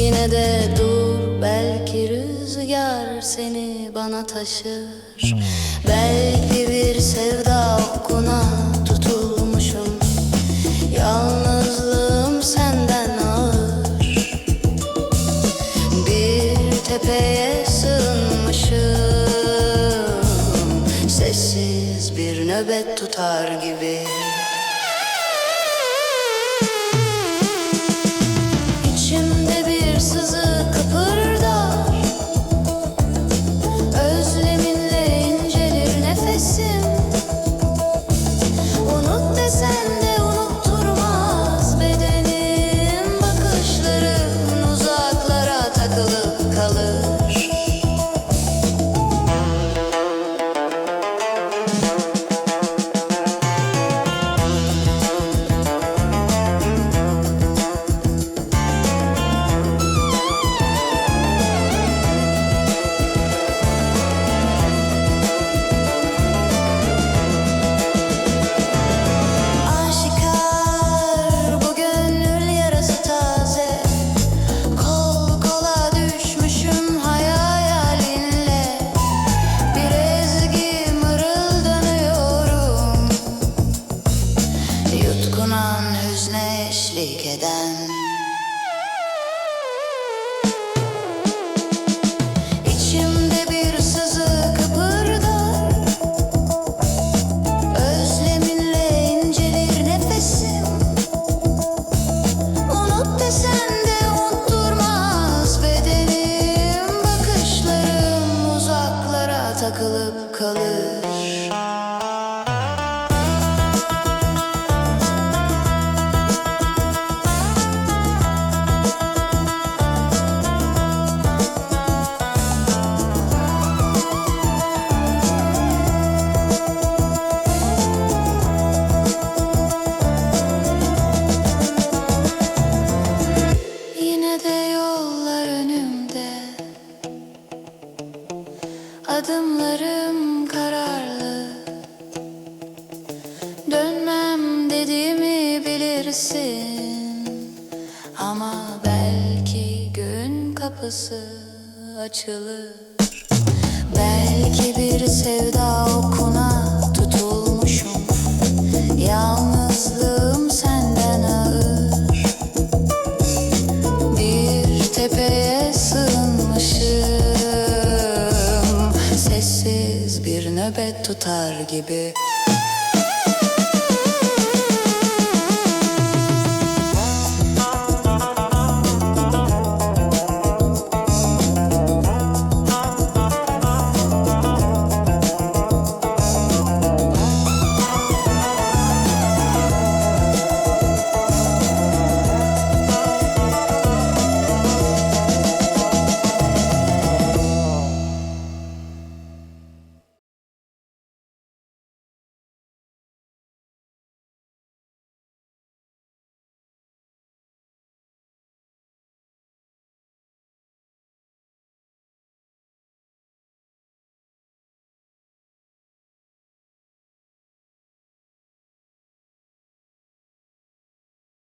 Yine de dur belki rüzgar seni bana taşır. Belki bir sevda okuna tutulmuşum. Yalnızlığım senden ağır. Bir tepeye sığınmışım. Sessiz bir nöbet tutar gibi listen. good. Ama belki gün kapısı açılır. Belki bir sevda okuna tutulmuşum. Yalnızlığım senden ağır. Bir tepeye sığınmışım. Sessiz bir nöbet tutar gibi